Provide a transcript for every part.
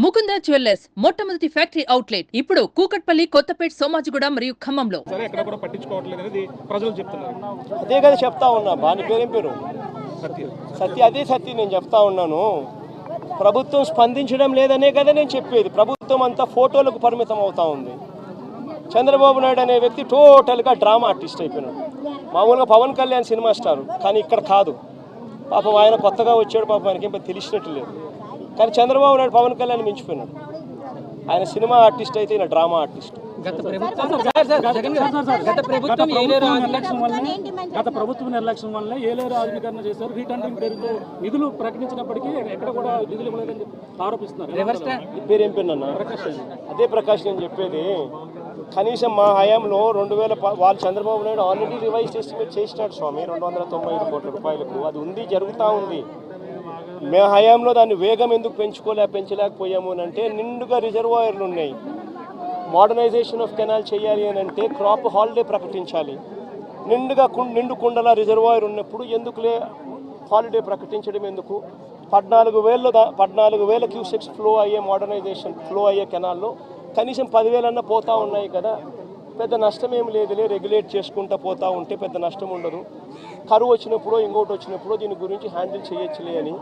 Mukunda jewellers మొట్టమొదటి factory outlet. ఇప్పుడు కూకట్పల్లి కొత్తపేట్ సోమాజిగూడ మరియు ఖమ్మంలో. సరే ఎక్కడ కూడా పట్టించుకోవట్లేదు అనేది ప్రజలు చెప్తున్నారు. అదే కదా చెప్తా ఉన్నా బాని పేరేం పేరు? సత్య. సత్య అదే సత్య నేను చెప్తా ఉన్నాను. ప్రభుత్వం స్పందించడం లేదనే కదా నేను చెప్పేది. ప్రభుత్వం అంతా ఫోటోలకు పరిమితం అవుతా ఉంది. చంద్రబాబు నాయుడు అనే వ్యక్తి టోటల్గా డ్రామా ఆర్టిస్ట్ అయిపోయినాడు. మామూలుగా పవన్ కళ్యాణ్ సినిమా స్టార్ కానీ ఇక్కడ కాదు. పాపం ఆయన కొత్తగా వచ్చాడు పాపం ఆయనకి తెలిసినట్టు లేదు. కానీ చంద్రబాబు నాయుడు పవన్ కళ్యాణ్ మించిపోయినాడు. ఆయన సినిమా ఆర్టిస్ట్ అయితే ఈయన డ్రామా ఆర్టిస్ట్. గత ప్రభుత్వం గత ప్రభుత్వం ఏలేరు నిర్లక్ష్యం వల్లే గత ప్రభుత్వ నిర్లక్ష్యం వల్లే ఏలేరు ఆధునీకరణ చేశారు. రీటెండరింగ్ పేరుతో నిధులు ప్రకటించినప్పటికీ ఎక్కడ కూడా నిధులు ఇవ్వలేదని ఆరోపిస్తున్నారు. పేరు అదే ప్రకాష్ నేను చెప్పేది. కనీసం మా హయాంలో రెండు వేల వాళ్ళు Chandrababu Naidu already revise estimate చేసినాడు స్వామి. రెండు వందల తొంభై ఐదు కోట్ల రూపాయలకు. అది ఉంది జరుగుతూ ఉంది. మే హయాంలో దాన్ని వేగం ఎందుకు పెంచుకోలే పెంచలేకపోయాము అని అంటే నిండుగా రిజర్వాయర్లు ఉన్నాయి. మోడర్నైజేషన్ ఆఫ్ కెనాల్ చేయాలి అని అంటే క్రాప్ హాలిడే ప్రకటించాలి. నిండుగా కు- నిండు కుండల రిజర్వాయర్ ఉన్నప్పుడు ఎందుకులే హాలిడే ప్రకటించడం ఎందుకు? పద్నాలుగు వేల పద్నాలుగు వేల క్యూసెక్స్ ఫ్లో అయ్యే మోడర్నైజేషన్ ఫ్లో అయ్యే కెనాల్లో కనీసం పదివేలన్నా పోతూ ఉన్నాయి కదా. పెద్ద నష్టం ఏం లేదులే రెగ్యులేట్ చేసుకుంటూ పోతూ ఉంటే పెద్ద నష్టం ఉండదు. కరువు వచ్చినప్పుడు ఇంకోటి వచ్చినప్పుడు దీని గురించి హ్యాండిల్ చేయొచ్చులే అని.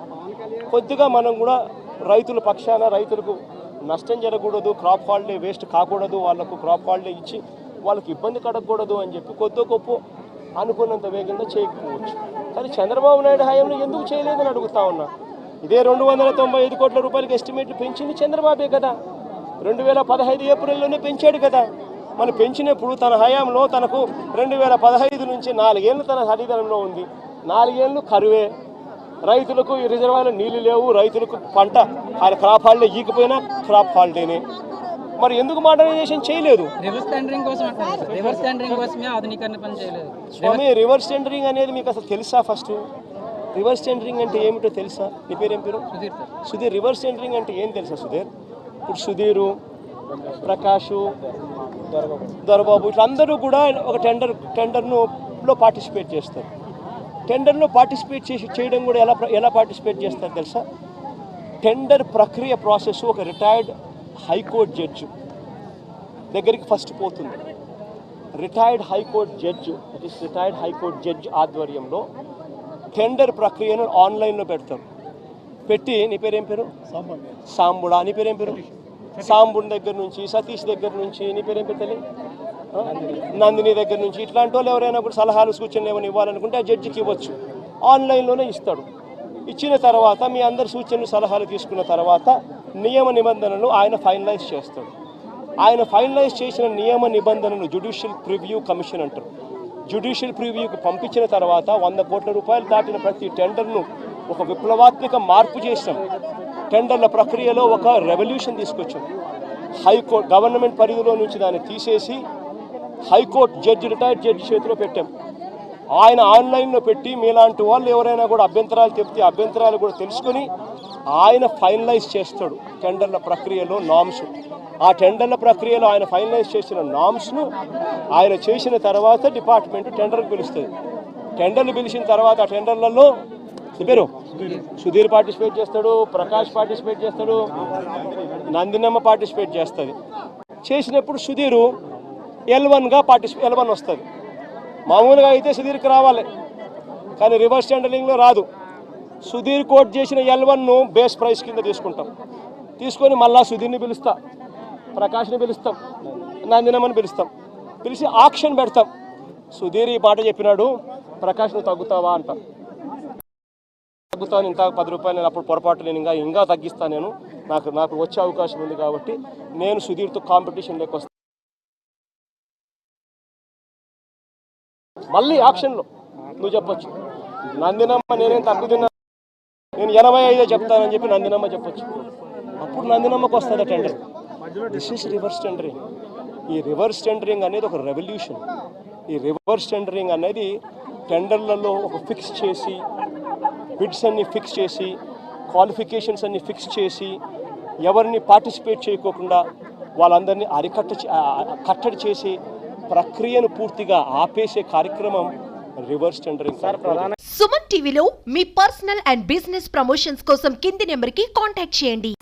కొద్దిగా మనం కూడా రైతుల పక్షాన రైతులకు నష్టం జరగకూడదు క్రాప్ హాలిడే వేస్ట్ కాకూడదు వాళ్ళకు క్రాప్ హాలిడే ఇచ్చి వాళ్ళకి ఇబ్బంది కడగకూడదు అని చెప్పి కొద్ది గొప్ప అనుకున్నంత వేగంగా చేయకపోవచ్చు. కానీ చంద్రబాబు నాయుడు హయాంలో ఎందుకు చేయలేదని అడుగుతా ఉన్నా. ఇదే రెండు వందల తొంభై ఐదు కోట్ల రూపాయలకి ఎస్టిమేట్లు పెంచింది చంద్రబాబే కదా. రెండు వేల పదహైదు ఏప్రిల్లోనే పెంచాడు కదా. మనం పెంచినప్పుడు తన హయాంలో తనకు రెండు వేల పదహైదు నుంచి నాలుగేళ్ళు తన అధికారంలో ఉంది. నాలుగేళ్ళు కరువే. రైతులకు ఈ రిజర్వాయర్లో నీళ్ళు లేవు. రైతులకు పంట ఆయన క్రాప్ హాలిడే ఈకపోయినా క్రాప్ హాలిడేనే. మరి ఎందుకు మోడర్నైజేషన్ చేయలేదు? రివర్స్ టెండరింగ్ కోసం. రివర్స్ టెండరింగ్ కోసమే ఆధునీకరణ పని చేయలేదు. స్వామి రివర్స్ టెండరింగ్ అనేది మీకు అసలు తెలుసా ఫస్ట్? రివర్స్ టెండరింగ్ అంటే ఏమిటో తెలుసా? నీ పేరు ఏం పేరు? సుధీర్ సుధీర్ రివర్స్ టెండరింగ్ అంటే ఏం తెలుసా సుధీర్? ఇప్పుడు సుధీరు ప్రకాషు దొరబాబు. ఇట్లా అందరూ కూడా ఒక టెండర్ టెండర్ను లో పార్టిసిపేట్ చేస్తారు. టెండర్లో పార్టిసిపేట్ చేసి చేయడం కూడా ఎలా ఎలా పార్టిసిపేట్ చేస్తారు తెలుసా? టెండర్ ప్రక్రియ ప్రాసెస్ ఒక రిటైర్డ్ హైకోర్టు జడ్జి దగ్గరికి ఫస్ట్ పోతుంది. Retired high court judge that is retired high court judge ఆధ్వర్యంలో టెండర్ ప్రక్రియను ఆన్లైన్లో పెడతారు. పెట్టి నీ పేరేం పేరు? సాంబుడా. నీ పేరేం పేరు? సాంబుడి దగ్గర నుంచి సతీష్ దగ్గర నుంచి నీ పేరేం పేరు నందిని దగ్గర నుంచి ఇట్లాంటి వాళ్ళు ఎవరైనా ఇప్పుడు సలహాలు సూచనలు ఏమైనా ఇవ్వాలనుకుంటే ఆ జడ్జికి ఇవ్వచ్చు. ఆన్లైన్లోనే ఇస్తాడు. ఇచ్చిన తర్వాత మీ అందరి సూచనలు సలహాలు తీసుకున్న తర్వాత నియమ నిబంధనలు ఆయన ఫైనలైజ్ చేస్తాడు. ఆయన ఫైనలైజ్ చేసిన నియమ నిబంధనలు జుడిషియల్ ప్రివ్యూ కమిషన్ అంటారు. జుడిషియల్ ప్రివ్యూకి పంపించిన తర్వాత వంద కోట్ల రూపాయలు దాటిన ప్రతి టెండర్ను ఒక విప్లవాత్మక మార్పు చేసాం టెండర్ల ప్రక్రియలో ఒక రెవల్యూషన్ తీసుకొచ్చాం. హైకోర్టు గవర్నమెంట్ పరిధిలో నుంచి దాన్ని తీసేసి హైకోర్టు జడ్జి రిటైర్డ్ జడ్జి చేతిలో పెట్టాం. ఆయన ఆన్లైన్లో పెట్టి మీలాంటి వాళ్ళు ఎవరైనా కూడా అభ్యంతరాలు చెప్తే అభ్యంతరాలు కూడా తెలుసుకొని ఆయన ఫైనలైజ్ చేస్తాడు టెండర్ల ప్రక్రియలో నామ్స్. ఆ టెండర్ల ప్రక్రియలో ఆయన ఫైనలైజ్ చేసిన నామ్స్ను ఆయన చేసిన తర్వాత డిపార్ట్మెంట్ టెండర్కి పిలుస్తుంది. టెండర్లు పిలిచిన తర్వాత ఆ టెండర్లలో పేరు? సుధీర్ పార్టిసిపేట్ చేస్తాడు ప్రకాష్ పార్టిసిపేట్ చేస్తాడు నందినమ్మ పార్టిసిపేట్ చేస్తుంది. చేసినప్పుడు సుధీరు ఎల్ వన్గా పార్టిసిపే ఎల్ వన్ వస్తుంది. మామూలుగా అయితే సుధీర్కి రావాలి కానీ రివర్స్ హ్యాండలింగ్లో రాదు. సుధీర్ కోట్ చేసిన ఎల్ వన్ను బేస్ ప్రైస్ కింద తీసుకుంటాం. తీసుకొని మళ్ళా సుధీర్ని పిలుస్తా ప్రకాష్ని పిలుస్తాం నందినమ్మని పిలుస్తాం. పిలిచి ఆక్షన్ పెడతాం. సుధీర్ ఈ మాట చెప్పినాడు ప్రకాష్ నువ్వు తగ్గుతావా అంటాం. తగ్గుతాను ఇంత పది రూపాయలు నేను అప్పుడు పొరపాటు నేను ఇంకా ఇంకా తగ్గిస్తాను నేను. నాకు నాకు వచ్చే అవకాశం ఉంది కాబట్టి నేను సుధీర్తో కాంపిటీషన్ వస్తాను మళ్ళీ ఆప్షన్లో నువ్వు చెప్పొచ్చు. నందినమ్మ నేనేం తగ్గుతున్నా నేను ఎనభై ఐదే చెప్తానని చెప్పి నందినమ్మ చెప్పొచ్చు. అప్పుడు నందినమ్మకు వస్తుంది tender this is reverse tendering ఈ రివర్స్ టెండరింగ్ అనేది ఒక రెవల్యూషన్ ఈ రివర్స్ టెండరింగ్ అనేది టెండర్లలో ఒక ఫిక్స్ చేసి బిడ్స్ అన్ని ఫిక్స్ చేసి క్వాలిఫికేషన్స్ అన్ని ఫిక్స్ చేసి ఎవరిని పార్టిసిపేట్ చేయకోకుండా వాళ్ళందరినీ అరికట్ట కట్టడి చేసి ప్రక్రియను పూర్తిగా ఆపేసే కార్యక్రమం రివర్స్ టెండరింగ్ సార్ సుమన్ టీవీలో మీ పర్సనల్ అండ్ బిజినెస్ ప్రమోషన్స్ కోసం కింది నెంబర్కి కాంటాక్ట్ చేయండి.